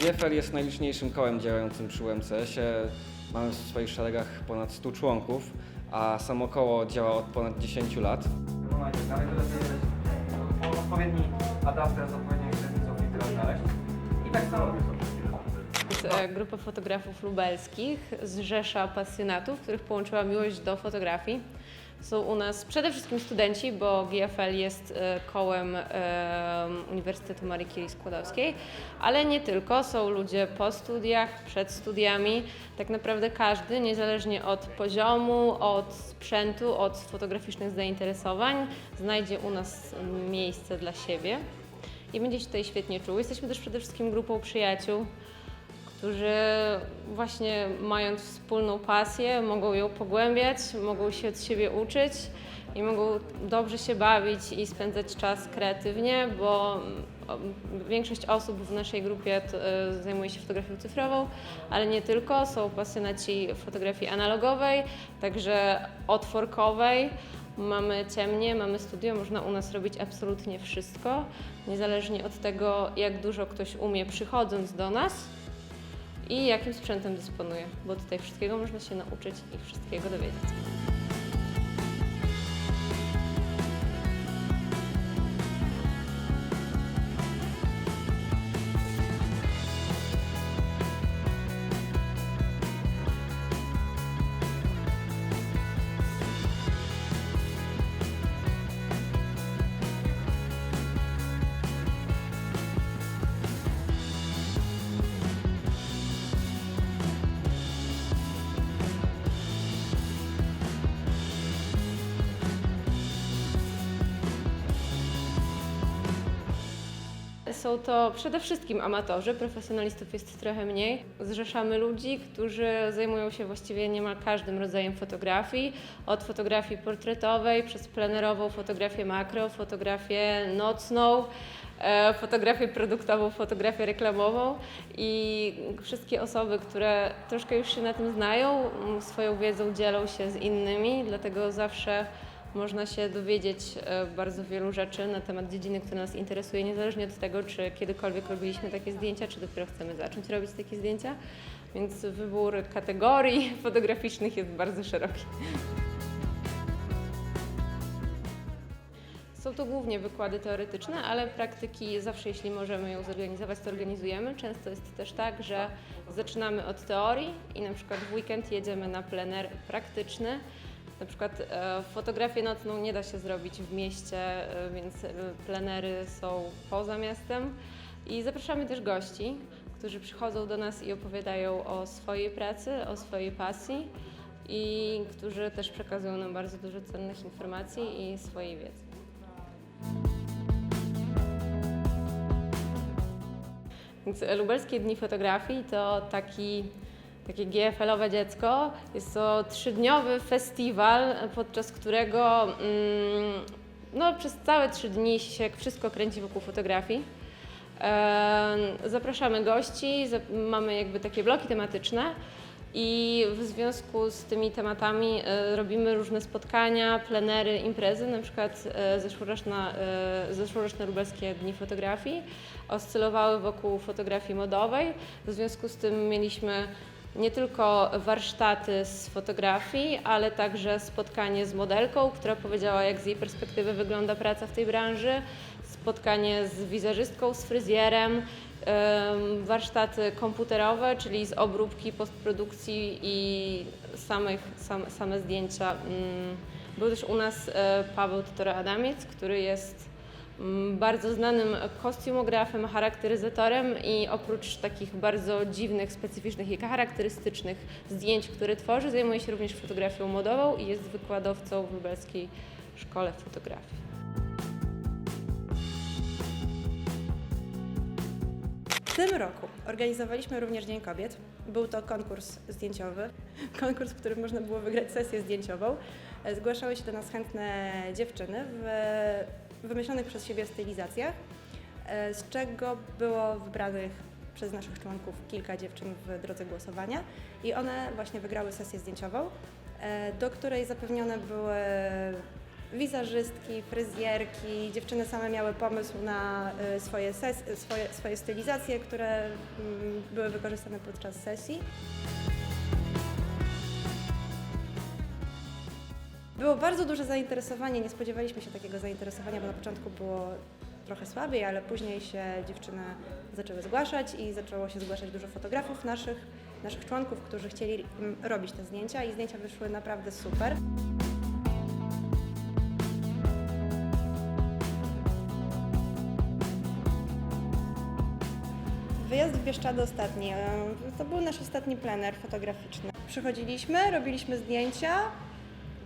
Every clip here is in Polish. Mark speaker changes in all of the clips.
Speaker 1: GFL jest najliczniejszym kołem działającym przy UMCS-ie. Mamy w swoich szeregach ponad 100 członków, a samo koło działa od ponad 10 lat. Odpowiedni adapter z odpowiednią średnicą filtra znaleźć. I tak samo
Speaker 2: Jest e, grupa fotografów lubelskich z Rzesza Pasjonatów, których połączyła miłość do fotografii. Są u nas przede wszystkim studenci, bo GFL jest e, kołem e, Uniwersytetu Marii Curie Skłodowskiej, ale nie tylko. Są ludzie po studiach, przed studiami. Tak naprawdę każdy, niezależnie od poziomu, od sprzętu, od fotograficznych zainteresowań, znajdzie u nas miejsce dla siebie i będzie się tutaj świetnie czuł. Jesteśmy też przede wszystkim grupą przyjaciół, którzy właśnie mając wspólną pasję, mogą ją pogłębiać, mogą się od siebie uczyć i mogą dobrze się bawić i spędzać czas kreatywnie, bo mm, większość osób w naszej grupie e, zajmuje się fotografią cyfrową, ale nie tylko, są pasjonaci fotografii analogowej, także otworkowej. Mamy ciemnie, mamy studio, można u nas robić absolutnie wszystko, niezależnie od tego, jak dużo ktoś umie przychodząc do nas i jakim sprzętem dysponuje, bo tutaj wszystkiego można się nauczyć i wszystkiego dowiedzieć. Są to przede wszystkim amatorzy, profesjonalistów jest trochę mniej. Zrzeszamy ludzi, którzy zajmują się właściwie niemal każdym rodzajem fotografii, od fotografii portretowej przez plenerową fotografię makro, fotografię nocną, e, fotografię produktową, fotografię reklamową i wszystkie osoby, które troszkę już się na tym znają, swoją wiedzą dzielą się z innymi, dlatego zawsze można się dowiedzieć e, bardzo wielu rzeczy na temat dziedziny, która nas interesuje, niezależnie od tego, czy kiedykolwiek robiliśmy takie zdjęcia, czy dopiero chcemy zacząć robić takie zdjęcia. Więc wybór kategorii fotograficznych jest bardzo szeroki. Są to głównie wykłady teoretyczne, ale praktyki zawsze, jeśli możemy ją zorganizować, to organizujemy. Często jest też tak, że zaczynamy od teorii i na przykład w weekend jedziemy na plener praktyczny. Na przykład e, fotografię nocną nie da się zrobić w mieście, e, więc e, plenery są poza miastem. I zapraszamy też gości, którzy przychodzą do nas i opowiadają o swojej pracy, o swojej pasji i którzy też przekazują nam bardzo dużo cennych informacji i swojej wiedzy. Więc Lubelskie Dni Fotografii to taki, takie GFL-owe dziecko. Jest to trzydniowy festiwal, podczas którego mm, no, przez całe trzy dni się wszystko kręci wokół fotografii. Em, Zapraszamy gości, zap- mamy jakby takie bloki tematyczne i w związku z tymi tematami e, robimy różne spotkania, plenery, imprezy. Na przykład e, e, zeszłoroczne lubelskie dni fotografii oscylowały wokół fotografii modowej. W związku z tym mieliśmy nie tylko warsztaty z fotografii, ale także spotkanie z modelką, która powiedziała, jak z jej perspektywy wygląda praca w tej branży, spotkanie z wizerzystką, z fryzjerem, em, warsztaty komputerowe, czyli z obróbki, postprodukcji i samych, same, zdjęcia. Mm, Był też u nas e, Paweł Tytora-Adamiec, który jest bardzo znanym kostiumografem, charakteryzatorem i oprócz takich bardzo dziwnych, specyficznych i charakterystycznych zdjęć, które tworzy, zajmuje się również fotografią modową i jest wykładowcą w Lubelskiej Szkole Fotografii.
Speaker 3: W tym roku organizowaliśmy również Dzień Kobiet. Był to konkurs zdjęciowy, konkurs, w którym można było wygrać sesję zdjęciową. E, Zgłaszały się do nas chętne dziewczyny w wymyślonych przez siebie stylizacjach, e, z czego było wybranych przez naszych członków kilka dziewczyn w drodze głosowania i one właśnie wygrały sesję zdjęciową, e, do której zapewnione były wizerzystki, fryzjerki. Dziewczyny same miały pomysł na y, swoje, ses- swoje, swoje stylizacje, które mm, były wykorzystane podczas sesji. Było bardzo duże zainteresowanie, nie spodziewaliśmy się takiego zainteresowania, bo na początku było trochę słabiej, ale później się dziewczyny zaczęły zgłaszać i zaczęło się zgłaszać dużo fotografów naszych, naszych członków, którzy chcieli mm, robić te zdjęcia i zdjęcia wyszły naprawdę super. Wyjazd w Bieszczady ostatni. e, To był nasz ostatni plener fotograficzny. Przychodziliśmy, robiliśmy zdjęcia,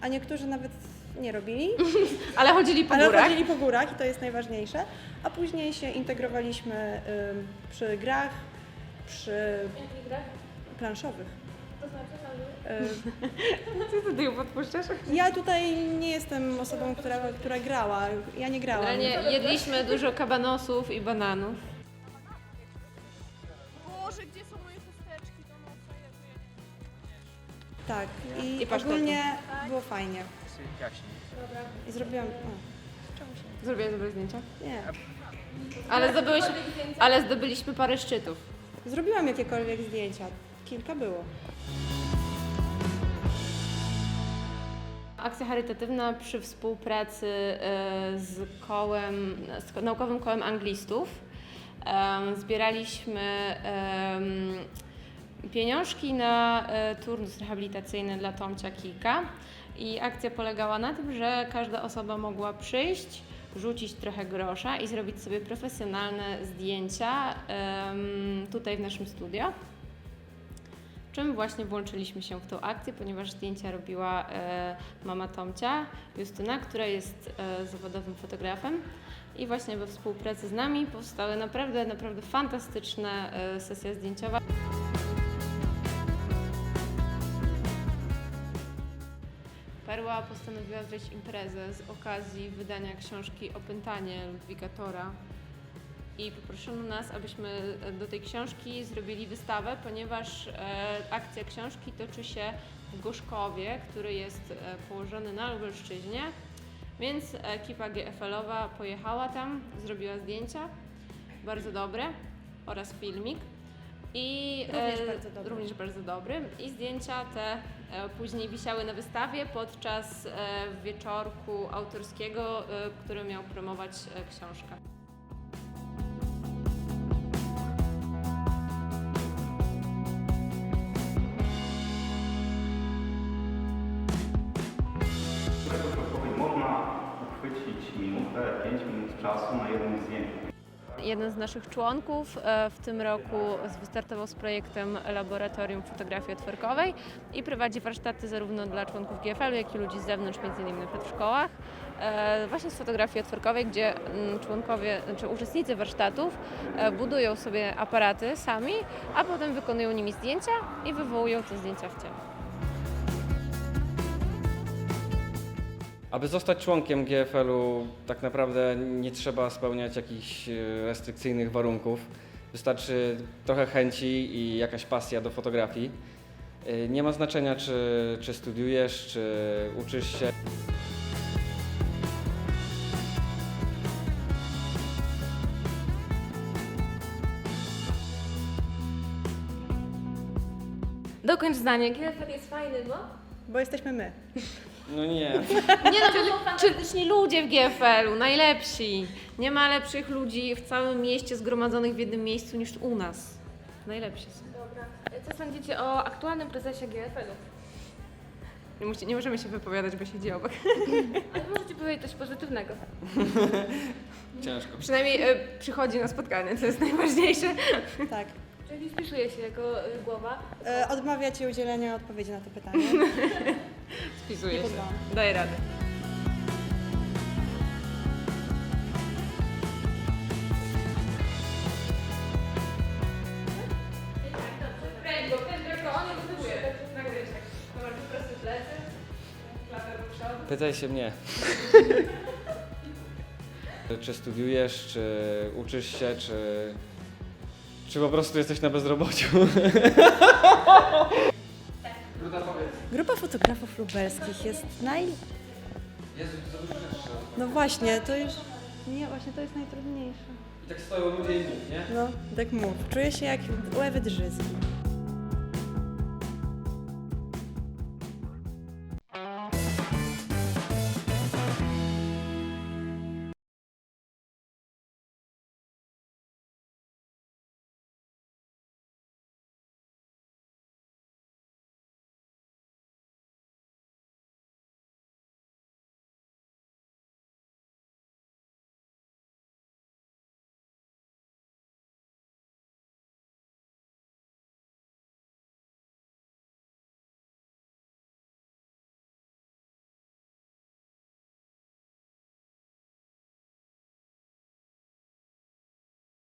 Speaker 3: a niektórzy nawet nie robili,
Speaker 2: Ale chodzili po
Speaker 3: ale
Speaker 2: górach.
Speaker 3: chodzili po górach i to jest najważniejsze. A później się integrowaliśmy ym, przy grach, przy planszowych. Ym,
Speaker 2: Co ty tutaj podpuszczasz?
Speaker 3: Ja tutaj nie jestem osobą, która, która grała. Ja nie grałam.
Speaker 2: Generalnie jedliśmy dużo kabanosów i bananów.
Speaker 3: Tak. I,
Speaker 2: I pasztetu.
Speaker 3: ogólnie było fajnie. I zrobiłam... O,
Speaker 2: Zrobiłaś dobre zdjęcia?
Speaker 3: nie.
Speaker 2: Ale, zdobyliśmy, ale zdobyliśmy parę szczytów.
Speaker 3: Zrobiłam jakiekolwiek zdjęcia. Kilka było.
Speaker 2: Akcja charytatywna przy współpracy e, z kołem, z ko- naukowym kołem anglistów. Em, Zbieraliśmy em, pieniążki na e, turnus rehabilitacyjny dla Tomcia Kika. I akcja polegała na tym, że każda osoba mogła przyjść, rzucić trochę grosza i zrobić sobie profesjonalne zdjęcia tutaj w naszym studio. Czym właśnie włączyliśmy się w tą akcję, ponieważ zdjęcia robiła e, mama Tomcia, Justyna, która jest e, zawodowym fotografem. I właśnie we współpracy z nami powstały naprawdę, naprawdę fantastyczne sesje zdjęciowe. Postanowiła zrobić imprezę z okazji wydania książki Opętanie Ludwika Tora. I poproszono nas, abyśmy do tej książki zrobili wystawę, ponieważ e, akcja książki toczy się w Gorzkowie, który jest e, położony na Lubelszczyźnie. Więc ekipa GFL-owa pojechała tam, zrobiła zdjęcia, bardzo dobre, oraz filmik. I
Speaker 3: Również
Speaker 2: e,
Speaker 3: bardzo dobry.
Speaker 2: również bardzo dobry. I zdjęcia te e, później wisiały na wystawie podczas e, wieczorku autorskiego, e, który miał promować e, książkę.
Speaker 4: Można uchwycić minutę, 5 minut czasu na jednym zdjęciu.
Speaker 2: Jeden z naszych członków e, w tym roku wystartował z projektem Laboratorium Fotografii Otworkowej i prowadzi warsztaty zarówno dla członków GFL, jak i ludzi z zewnątrz, między innymi na w szkołach, e, właśnie z fotografii otworkowej, gdzie mm, członkowie, czy uczestnicy warsztatów e, budują sobie aparaty sami, a potem wykonują nimi zdjęcia i wywołują te zdjęcia w ciele.
Speaker 1: Aby zostać członkiem GFL-u, tak naprawdę nie trzeba spełniać jakichś e, restrykcyjnych warunków. Wystarczy trochę chęci i jakaś pasja do fotografii. E, Nie ma znaczenia, czy, czy studiujesz, czy uczysz się.
Speaker 2: Dokończ zdanie. GFL jest fajny, no?
Speaker 3: Bo jesteśmy my.
Speaker 1: No nie.
Speaker 2: Nie no, to są fantastyczni ludzie w GFL-u, najlepsi. Nie ma lepszych ludzi w całym mieście zgromadzonych w jednym miejscu niż u nas. Najlepsi są.
Speaker 5: Dobra. Co sądzicie o aktualnym prezesie GFL-u?
Speaker 2: Nie, musi, nie możemy się wypowiadać, bo siedzi obok.
Speaker 5: Ale możecie powiedzieć coś pozytywnego.
Speaker 1: Ciężko.
Speaker 2: Przynajmniej e, przychodzi na spotkanie, co jest najważniejsze.
Speaker 3: Tak.
Speaker 5: Czyli wpisuje się jako y, głowa.
Speaker 3: E, odmawia Ci udzielenia odpowiedzi na to pytanie.
Speaker 2: Spisuje
Speaker 3: Nie
Speaker 2: się. Daję radę. On plecy, klapę do przodu.
Speaker 1: Pytaj się mnie. czy studiujesz, czy uczysz się, czy, czy po prostu jesteś na bezrobociu?
Speaker 3: Grupa fotografów lubelskich jest naj... No właśnie, to już... Nie, właśnie to jest najtrudniejsze.
Speaker 1: I tak stoją ludzie i mów, nie?
Speaker 3: No, tak mów. Czuję się jak łewy drzyzgi.